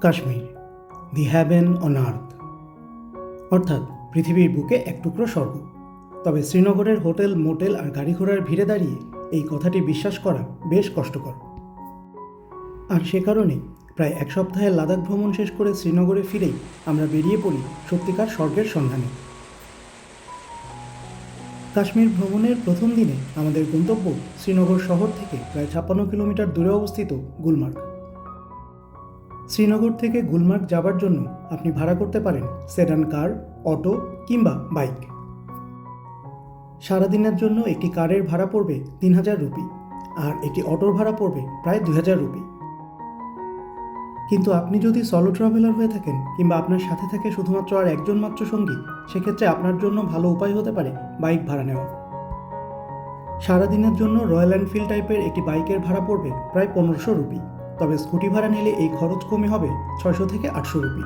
Kashmir. The heaven on earth অর্থাৎ পৃথিবীর বুকে এক টুকরো স্বর্গ। তবে শ্রীনগরের হোটেল, মোটেল আর গাড়ি ঘোড়ার ভিড়ে দাঁড়িয়ে এই কথাটি বিশ্বাস করা বেশ কষ্টকর। আর সে কারণে প্রায় এক সপ্তাহের লাদাখ ভ্রমণ শেষ করে শ্রীনগরে ফিরেই আমরা বেরিয়ে পড়ি সত্যিকার স্বর্গের সন্ধানে। কাশ্মীর ভ্রমণের প্রথম দিনে আমাদের গন্তব্য শ্রীনগর শহর থেকে প্রায় ছাপ্পান্ন কিলোমিটার দূরে অবস্থিত গুলমার্গ। শ্রীনগর থেকে গুলমার্গ যাবার জন্য আপনি ভাড়া করতে পারেন সেডান কার, অটো কিংবা বাইক। সারাদিনের জন্য একটি কারের ভাড়া পড়বে তিন হাজার রুপি আর একটি অটোর ভাড়া পড়বে প্রায় দুই হাজার রুপি। কিন্তু আপনি যদি সলো ট্রাভেলার হয়ে থাকেন কিংবা আপনার সাথে থাকে শুধুমাত্র আর একজন মাত্র সঙ্গী, সেক্ষেত্রে আপনার জন্য ভালো উপায় হতে পারে বাইক ভাড়া নেওয়া। সারাদিনের জন্য রয়্যাল এনফিল্ড টাইপের একটি বাইকের ভাড়া পড়বে প্রায় পনেরোশো রুপি। তবে স্কুটি ভাড়া নিলে এই খরচ কমে হবে ছয়শো থেকে আটশো রুপি।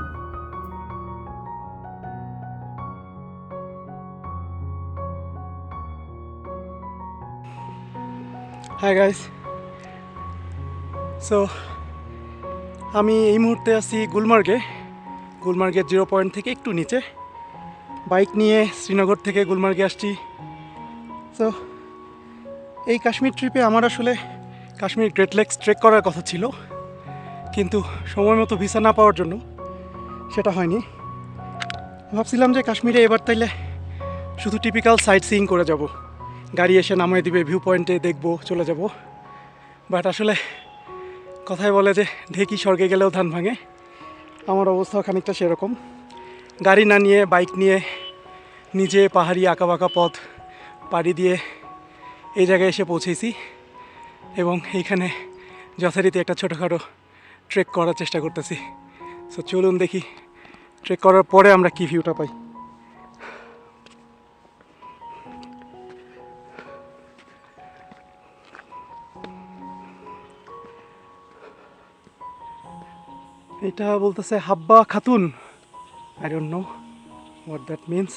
হাই গাইস সো আমি এই মুহূর্তে আছি গুলমার্গে। গুলমার্গের জিরো পয়েন্ট থেকে একটু নিচে। বাইক নিয়ে শ্রীনগর থেকে গুলমার্গে আসছি। সো এই কাশ্মীর ট্রিপে আমার আসলে কাশ্মীর গ্রেট লেকস ট্রেক করার কথা ছিল, কিন্তু সময় মতো ভিসা না পাওয়ার জন্য সেটা হয়নি। ভাবছিলাম যে কাশ্মীরে এবার তাইলে শুধু টিপিক্যাল সাইট সিইং করে যাব। গাড়ি এসে নামিয়ে দিবে ভিউ পয়েন্টে দেখব, চলে যাব। বাট আসলে কথায় বলে যে ঢেকি স্বর্গে গেলেও ধান ভাঙে, আমার অবস্থা খানিকটা সেরকম। গাড়ি না নিয়ে বাইক নিয়ে, নিজে পাহাড়ি আঁকা বাঁকা পথ পাড়ি দিয়ে এই জায়গায় এসে পৌঁছেছি। এবং এইখানে যথারীতি একটা ছোটোখাটো ট্রেক করার চেষ্টা করতেছি। সো চলুন দেখি ট্রেক করার পরে আমরা কী ভিউটা পাই। এটা বলতেছে Habba Khatun. I don't know what that means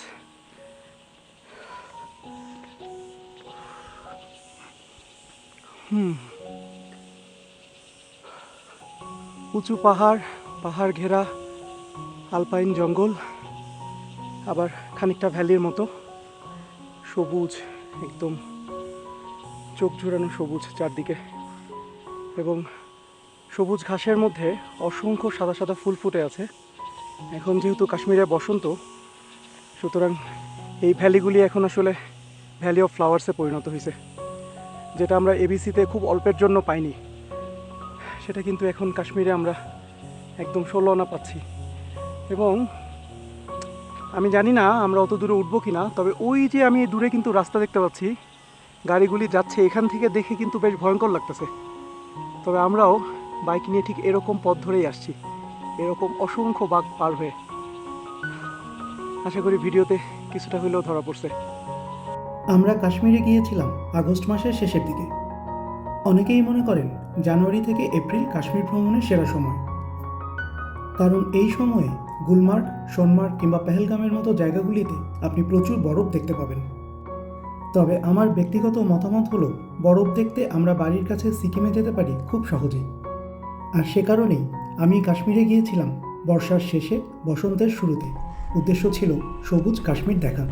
উঁচু পাহাড় পাহাড় ঘেরা, আলপাইন জঙ্গল, আবার খানিকটা ভ্যালির মতো। সবুজ, একদম চোখ জুড়ানো সবুজ চারদিকে। এবং সবুজ ঘাসের মধ্যে অসংখ্য সাদা সাদা ফুল ফুটে আছে। এখন যেহেতু কাশ্মীরে বসন্ত, সুতরাং এই ভ্যালিগুলি এখন আসলে ভ্যালি অফ ফ্লাওয়ার্সে পরিণত হয়েছে যেটা আমরা এবিসিতে খুব অল্পের জন্য পাইনি। সেটা কিন্তু এখন কাশ্মীরে আমরা একদম ষোলো আনা পাচ্ছি। এবং আমি জানি না আমরা অত দূরে উঠবো কি না তবে ওই যে আমি দূরে কিন্তু রাস্তা দেখতে পাচ্ছি, গাড়িগুলি যাচ্ছে এখান থেকে দেখে কিন্তু বেশ ভয়ঙ্কর লাগতেছে। তবে আমরাও বাইক নিয়ে ঠিক এরকম পথ ধরেই আসছি। এরকম অসংখ্য বাঘ পার হয়ে। আশা করি ভিডিওতে কিছুটা হলেও ধরা পড়ছে। আমরা কাশ্মীরে গিয়েছিলাম আগস্ট মাসের শেষের দিকে। অনেকেই মনে করেন জানুয়ারি থেকে এপ্রিল কাশ্মীর ভ্রমণের সেরা সময়। কারণ এই সময়ে গুলমার্গ, সোনমার্গ কিংবা পেহেলগামের মতো জায়গাগুলিতে আপনি প্রচুর বরফ দেখতে পাবেন। তবে আমার ব্যক্তিগত মতামত হলো, বরফ দেখতে আমরা বাড়ির কাছে সিকিমে যেতে পারি খুব সহজেই আর সে কারণেই আমি কাশ্মীরে গিয়েছিলাম বর্ষার শেষে বসন্তের শুরুতে। উদ্দেশ্য ছিল সবুজ কাশ্মীর দেখা।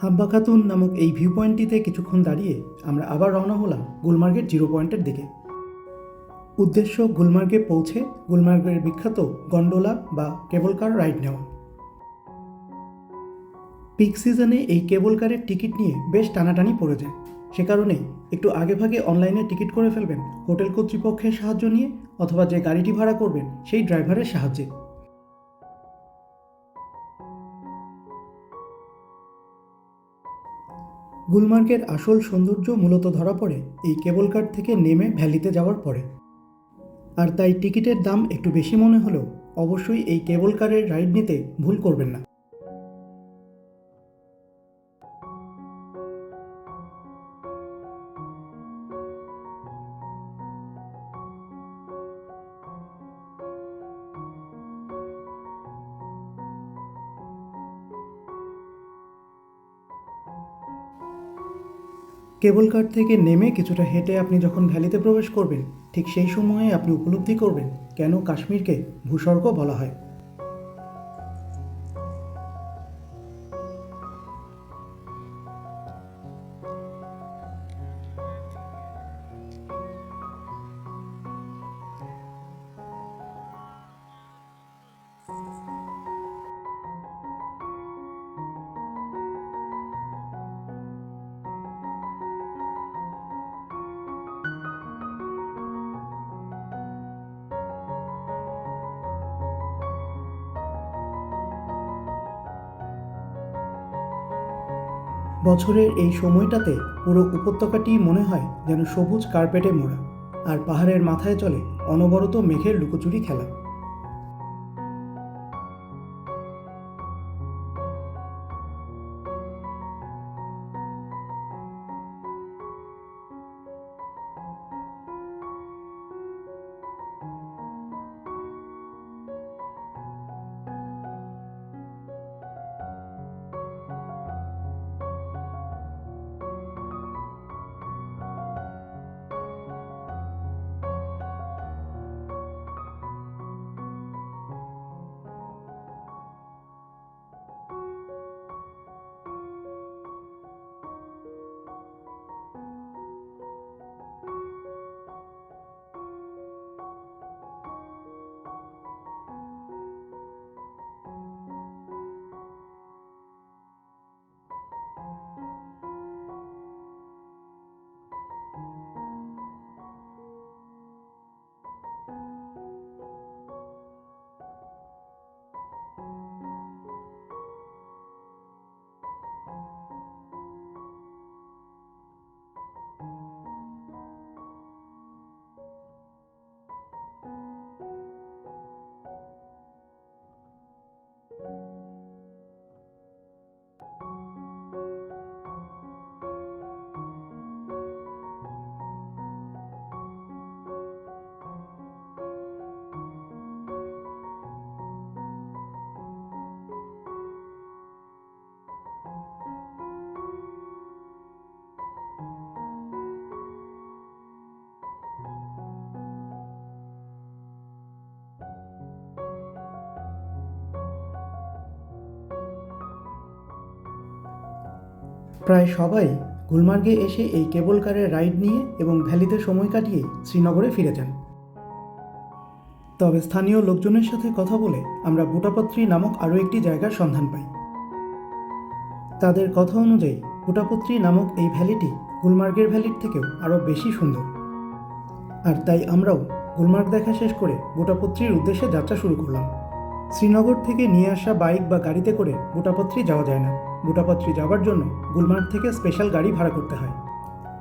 হাব্বা খাতুন নামক এই ভিউ পয়েন্টটিতে কিছুক্ষণ দাঁড়িয়ে আমরা আবার রওনা হলাম গুলমার্গের জিরো পয়েন্টের দিকে। উদ্দেশ্য গুলমার্গে পৌঁছে গুলমার্গের বিখ্যাত গন্ডোলা বা কেবল কার রাইড নেওয়া। পিক সিজনে এই কেবল কারের টিকিট নিয়ে বেশ টানাটানি পড়ে যায় সে কারণেই একটু আগেভাগে অনলাইনে টিকিট করে ফেলবেন, হোটেল কর্তৃপক্ষের সাহায্য নিয়ে অথবা যে গাড়িটি ভাড়া করবেন সেই ড্রাইভারের সাহায্যে। গুলমার্গের আসল সৌন্দর্য মূলত ধরা পড়ে এই কেবল কার থেকে নেমে ভ্যালিতে যাওয়ার পরে। আর তাই টিকিটের দাম একটু বেশি মনে হলেও অবশ্যই এই কেবল কারের রাইড নিতে ভুল করবেন না। কেবল কার থেকে নেমে কিছুটা হেঁটে আপনি যখন ভ্যালিতে প্রবেশ করবেন, ঠিক সেই সময়ে আপনি উপলব্ধি করবেন কেন কাশ্মীরকে ভূস্বর্গ বলা হয়। বছরের এই সময়টাতে পুরো উপত্যকাটি মনে হয় যেন সবুজ কার্পেটে মোড়া, আর পাহাড়ের মাথায় চলে অনবরত মেঘের লুকোচুরি খেলা। প্রায় সবাই গুলমার্গে এসে এই কেবল কারের রাইড নিয়ে এবং ভ্যালিতে সময় কাটিয়ে শ্রীনগরে ফিরে যান। তবে স্থানীয় লোকজনের সাথে কথা বলে আমরা বুটাপত্রী নামক আরও একটি জায়গার সন্ধান পাই। তাদের কথা অনুযায়ী বুটাপত্রী নামক এই ভ্যালিটি গুলমার্গের ভ্যালির থেকেও আরও বেশি সুন্দর। আর তাই আমরাও গুলমার্গ দেখা শেষ করে বুটাপত্রীর উদ্দেশ্যে যাত্রা শুরু করলাম। শ্রীনগর থেকে নিয়ে আসা বাইক বা গাড়িতে করে বুটাপত্রী যাওয়া যায় না। বুটাপত্রী যাওয়ার জন্য গুলমার্গ থেকে স্পেশাল গাড়ি ভাড়া করতে হয়।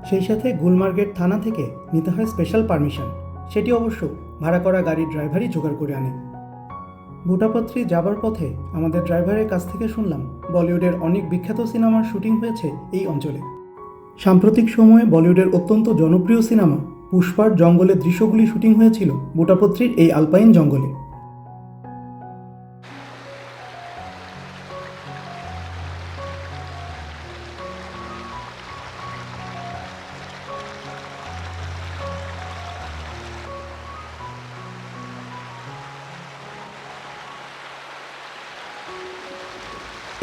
সেই সাথে গুলমার্গের থানা থেকে নিতে হয় স্পেশাল পারমিশন। সেটি অবশ্য ভাড়া করা গাড়ির ড্রাইভারই জোগাড় করে আনে। বুটাপত্রী যাবার পথে আমাদের ড্রাইভারের কাছ থেকে শুনলাম, বলিউডের অনেক বিখ্যাত সিনেমার শুটিং হয়েছে এই অঞ্চলে। সাম্প্রতিক সময়ে বলিউডের অত্যন্ত জনপ্রিয় সিনেমা পুষ্পার জঙ্গলের দৃশ্যগুলি শুটিং হয়েছিল বুটাপত্রীর এই আলপাইন জঙ্গলে।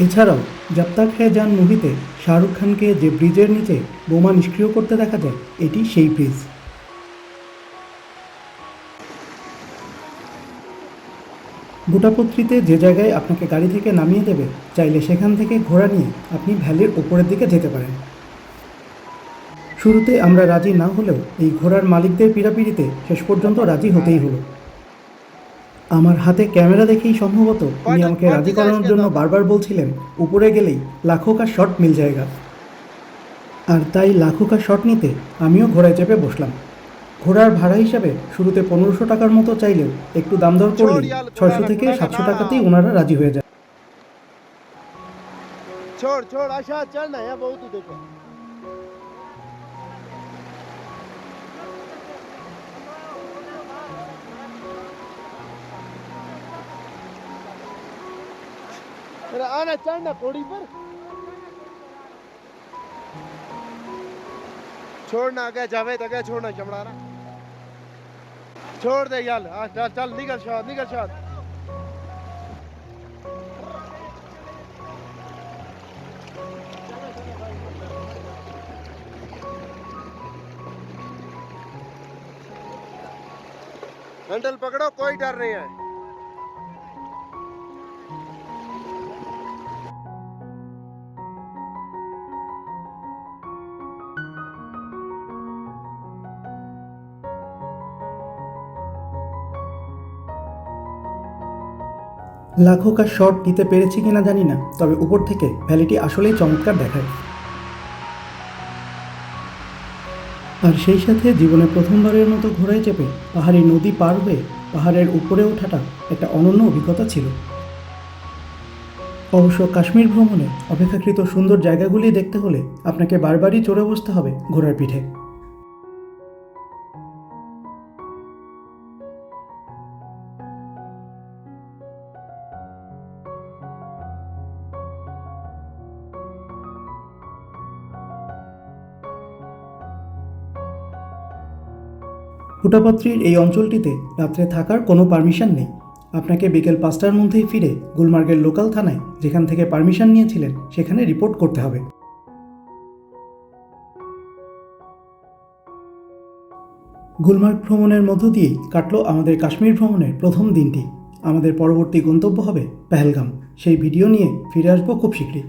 এছাড়াও, জব তাক হ্যায় জান মুভিতে শাহরুখ খানকে যে ব্রিজের নিচে বোমা নিষ্ক্রিয় করতে দেখা যায়, এটি সেই ব্রিজ। বুটাপত্রিতে যে জায়গায় আপনাকে গাড়ি থেকে নামিয়ে দেবে, চাইলে সেখান থেকে ঘোড়া নিয়ে আপনি ভ্যালির ওপরের দিকে যেতে পারেন। শুরুতে আমরা রাজি না হলেও এই ঘোড়ার মালিকদের পিড়াপিড়িতে শেষ পর্যন্ত রাজি হতেই হলো। আমার হাতে ক্যামেরা দেখেই সম্ভবত উনি আমাকে রাজি করানোর জন্য বারবার বলছিলেন উপরে গেলেই লাখো কা শট মিল জায়গা আর তাই লাখো কা শট নিতে আমিও ঘোড়ায় চেপে বসলাম ঘোড়ার ভাড়া হিসাবে শুরুতে পনেরোশো টাকার মতো চাইলেও একটু দাম দর করলে ছয়শো থেকে সাতশো টাকাতেই ওনারা রাজি হয়ে যায় छोड़ छोड़ आशा चल ना यहाँ बहुत ही देखो अरे आना चढ़ना पौड़ी पर। छोड़ना आगे जावेद आगे छोड़ना चमड़ाना छोड़ दे यार हाँ, चल चल निकल शाद निकल शाद हैंडल पकड़ो कोई डर नहीं है। লাখো শট দিতে পেরেছি কিনা জানি না, তবে উপর থেকে ভ্যালিটি আসলেই চমৎকার দেখায়। আর সেই সাথে জীবনে প্রথমবারের মতো ঘোড়ায় চেপে পাহাড়ি নদী পার হয়ে পাহাড়ের উপরে ওঠাটা একটা অনন্য অভিজ্ঞতা ছিল। অবশ্য কাশ্মীর ভ্রমণে অপেক্ষাকৃত সুন্দর জায়গাগুলি দেখতে হলে আপনাকে বারবারই চড়ে বসতে হবে ঘোড়ার পিঠে। ফুটাপাত্রির এই অঞ্চলটিতে রাত্রে থাকার কোনো পারমিশন নেই। আপনাকে বিকেল পাঁচটার মধ্যেই ফিরে গুলমার্গের লোকাল থানায় যেখান থেকে পারমিশন নিয়েছিলেন, সেখানে রিপোর্ট করতে হবে। গুলমার্গ ভ্রমণের মধ্য দিয়েই কাটলো আমাদের কাশ্মীর ভ্রমণের প্রথম দিনটি। আমাদের পরবর্তী গন্তব্য হবে পেহেলগাম। সেই ভিডিও নিয়ে ফিরে আসব খুব শীঘ্রই।